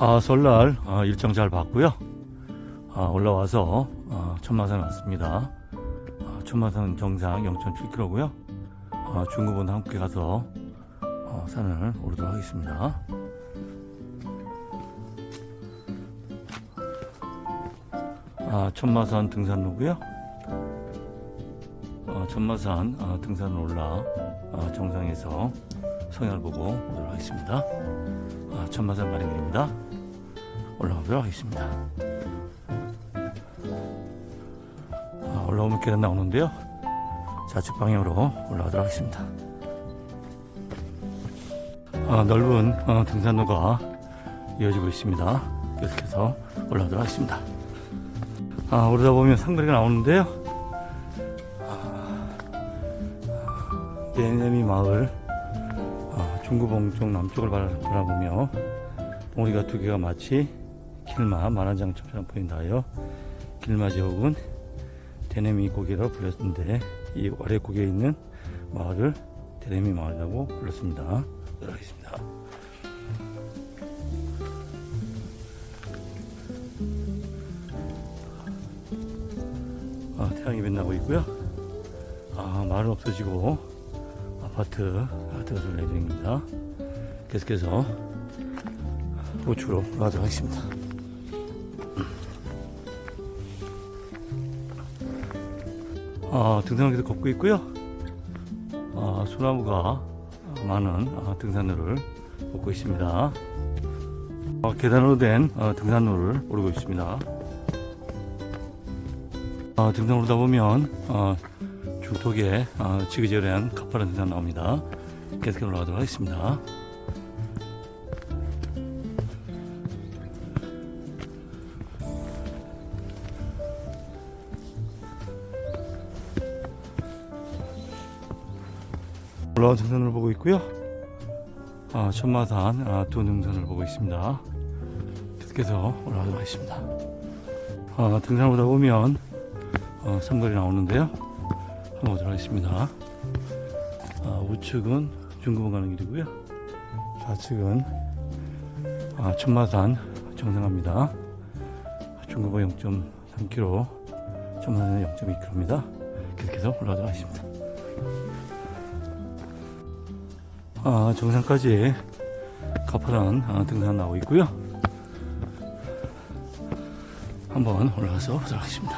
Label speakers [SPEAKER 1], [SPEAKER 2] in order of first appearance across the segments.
[SPEAKER 1] 아, 설날 아, 일정 잘 봤고요. 아, 올라와서 아, 천마산 왔습니다. 아, 천마산 정상 0.7km고요. 아, 중구본 함께 가서 어, 산을 오르도록 하겠습니다. 아, 천마산 등산로고요. 어, 천마산 아, 등산을 올라 아, 정상에서 성향을 보고 오도록 하겠습니다. 아, 천마산 가는 길입니다. 올라가도록 하겠습니다. 아, 올라오면 계단 나오는데요. 좌측 방향으로 올라가도록 하겠습니다. 아, 넓은 어, 등산로가 이어지고 있습니다. 계속해서 올라가도록 하겠습니다. 아, 오르다 보면 상거리가 나오는데요. 아, 네네미 마을 아, 중구봉 쪽 남쪽을 바라- 바라보며 봉우리가 두 개가 마치 길마 만화장처럼 보인다하여 길마 지역은 대내미 고개로 불렸는데 이 아래 고개에 있는 마을을 대내미 마을이라고 불렀습니다. 들어가겠습니다. 아, 태양이 빛나고 있고요. 아, 마을은 없어지고 아파트가 들어설 예정입니다. 계속해서 우측으로 가도록 하겠습니다. 아, 등산로에서 걷고 있고요. 아, 소나무가 많은 아, 등산로를 걷고 있습니다. 아, 계단으로 된 어, 등산로를 오르고 있습니다. 아, 등산 오르다 보면 어, 중턱에 어, 지그재그한 가파른 등산 나옵니다. 계속 올라가도록 하겠습니다. 올라온 등산을 보고 있고요. 아, 천마산 아, 두 능선을 보고 있습니다. 계속해서 올라가도록 하겠습니다. 아, 등산 오다 보면 어, 삼거리 나오는데요. 한번 보도록 하겠습니다. 아, 우측은 중구봉 가는 길이고요. 좌측은 아, 천마산 정상합니다. 중구봉 0.3km, 천마산 0.2km입니다. 계속해서 올라가도록 하겠습니다. 아, 정상까지 가파른 아, 등산 나오고 있고요. 한번 올라가서 보도록 하겠습니다.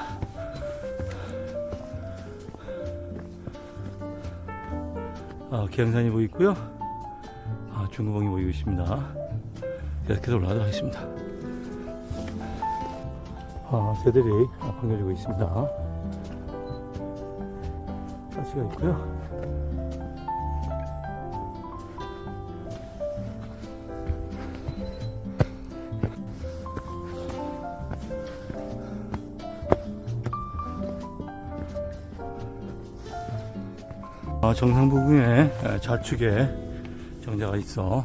[SPEAKER 1] 아, 기양산이 보이고 있고요. 아, 중구봉이 보이고 있습니다. 계속해서 올라가도록 하겠습니다. 아, 새들이 반겨지고 있습니다. 가시가 있고요. 정상 부근에 에, 좌측에 정자가 있어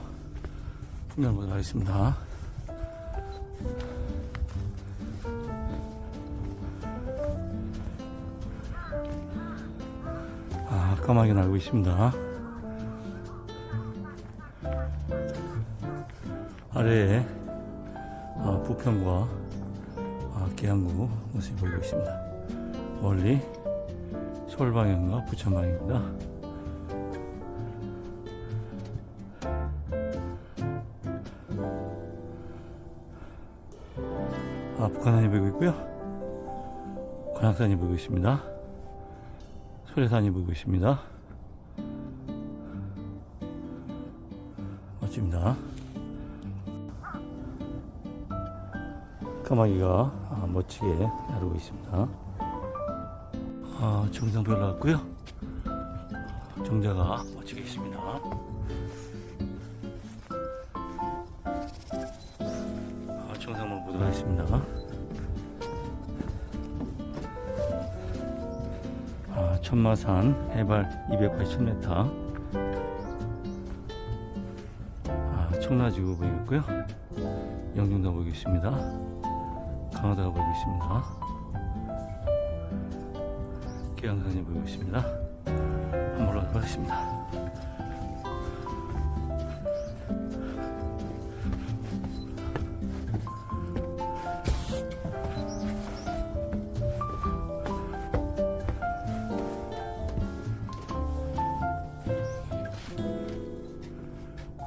[SPEAKER 1] 풍경을 하겠습니다. 아, 까마귀 날고 있습니다. 아래에 아, 부평과 아, 계양구 모습이 보이고 있습니다. 멀리 서울 방향과 부천 방향입니다. 아, 북한산이 보이고 있고요. 관악산이 보이고 있습니다. 소래산이 보이고 있습니다. 멋집니다. 까마귀가 아, 멋지게 나르고 있습니다. 아, 정상도 올라왔고요. 정자가 멋지게 있습니다. 아, 정상을 보도록 하겠습니다. 아, 천마산 해발 287m. 아, 청라지구 보이고 있고요. 영종도 보이고 있습니다. 강화도가 보이고 있습니다. 최양산이 보고 있습니다. 한번 올라가겠습니다.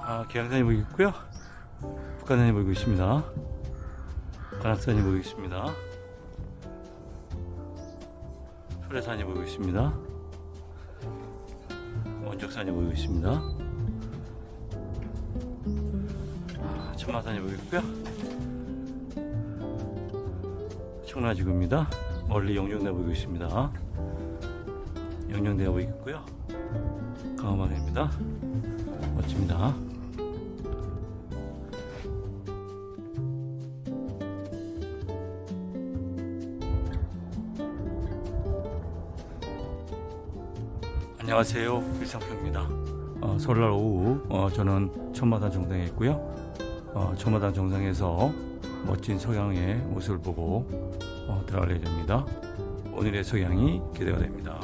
[SPEAKER 1] 아, 계양산이 보이고 있고요. 북한산이 보이고 있습니다. 관악산이 보이고 있습니다. 소래산이 보이고 있습니다. 원적산이 보이고 있습니다. 아, 천마산이 보이고 있고요. 청라지구입니다. 멀리 영종대 보이고 있습니다. 영종대가 보이고 있고요. 강화마을입니다. 멋집니다. 안녕하세요. 일상표입니다. 어, 설날 오후 어, 저는 천마단 정상에 있고요. 어, 천마단 정상에서 멋진 석양의 모습을 보고 어, 들어갈 예정입니다. 오늘의 석양이 기대가 됩니다.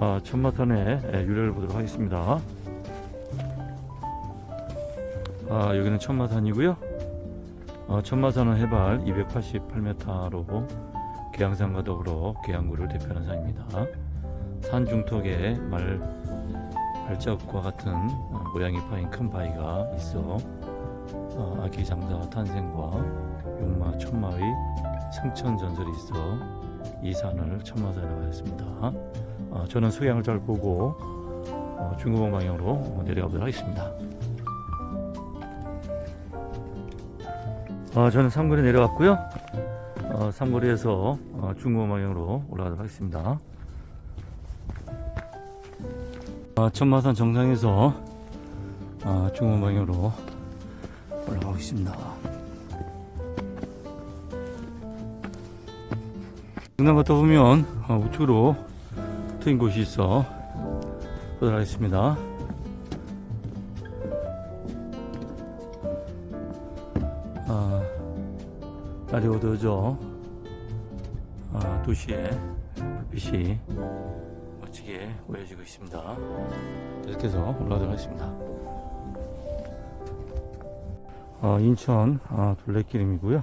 [SPEAKER 1] 아, 천마산의 예, 유래를 보도록 하겠습니다. 아, 여기는 천마산이고요. 어, 천마산은 해발 288m로 계양산과 더불어 계양구를 대표하는 산입니다. 산 중턱에 말 발자국과 같은 어, 모양이 파인 큰 바위가 있어 어, 아기 장사 탄생과 용마 천마의 승천 전설이 있어 이 산을 천마산이라고 했습니다. 어, 저는 수양을 잘 보고 어, 중구봉 방향으로 내려가도록 하겠습니다. 어, 저는 삼거리 내려갔고요. 어, 삼거리에서 어, 중구봉 방향으로 올라가도록 하겠습니다. 어, 천마산 정상에서 어, 중구봉 방향으로 올라가고 있습니다. 중간 걷다 보면 어, 우측으로 트인 곳이 있어 보도록 하겠습니다. 아, 날이 어두워져 아, 도시에 불빛이 멋지게 보여지고 있습니다. 이렇게 해서 올라가도록 하겠습니다. 어, 인천 아, 둘레길임이고요.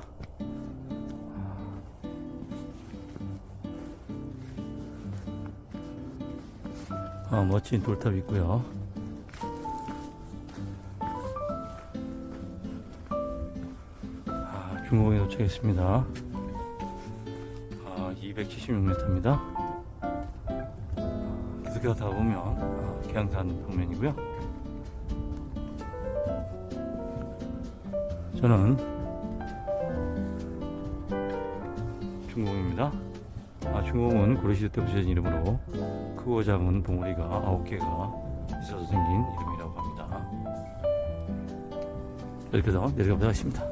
[SPEAKER 1] 어, 멋진 돌탑이 있고요. 아, 중공에 도착했습니다. 아, 276m입니다. 계속 가다 보면 아, 계양산 방면이고요. 저는 중공입니다. 아, 중공은 고려시대 때 붙여진 이름으로 크고 작은 봉우리가 아홉 개가 있어서 생긴 이름이라고 합니다. 해서 내려가보도록 하겠습니다.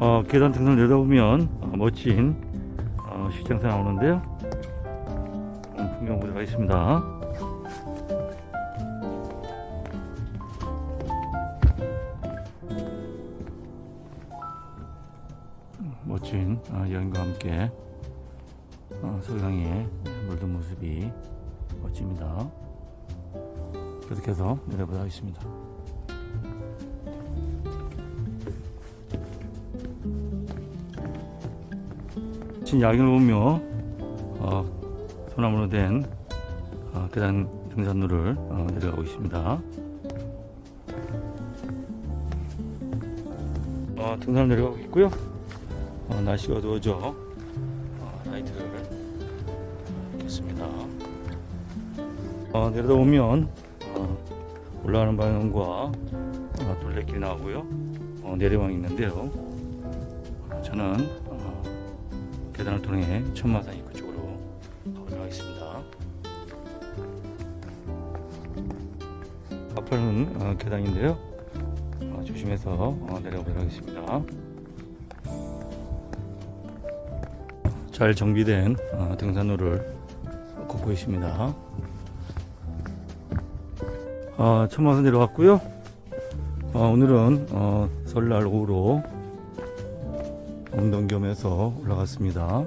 [SPEAKER 1] 어, 계단 등을 내려보면 어, 멋진 어, 시장사 나오는데요. 음, 풍경 보도록 하겠습니다. 멋진 어, 여인과 함께 어, 석양에 물든 모습이 멋집니다. 그렇게 해서 내려보도록 하겠습니다. 진 야경을 보며 어, 소나무로 된 어, 계단 등산로를 어, 내려가고 있습니다. 어, 등산 내려가고 있고요. 어, 날씨가 더워져 어, 라이트를 켰습니다. 어, 내려다 보면 어, 올라가는 방향과 어, 둘레길 나오고요. 어, 내려방이 있는데요. 어, 저는 어, 계단을 통해 천마산 입구 쪽으로 가보도록 하겠습니다. 앞으로는 어, 계단인데요. 어, 조심해서 어, 내려가보도록 하겠습니다. 잘 정비된 어, 등산로를 걷고 있습니다. 어, 천마산 내려왔고요. 어, 오늘은 어, 설날 오후로 운동 겸해서 올라갔습니다.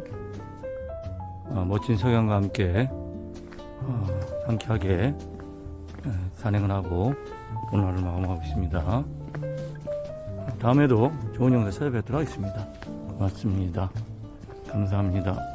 [SPEAKER 1] 어, 멋진 석양과 함께 어, 상쾌하게 예, 산행을 하고 오늘 하루 마감하고 있습니다. 다음에도 좋은 영상 찾아뵙도록 하겠습니다. 고맙습니다. 감사합니다.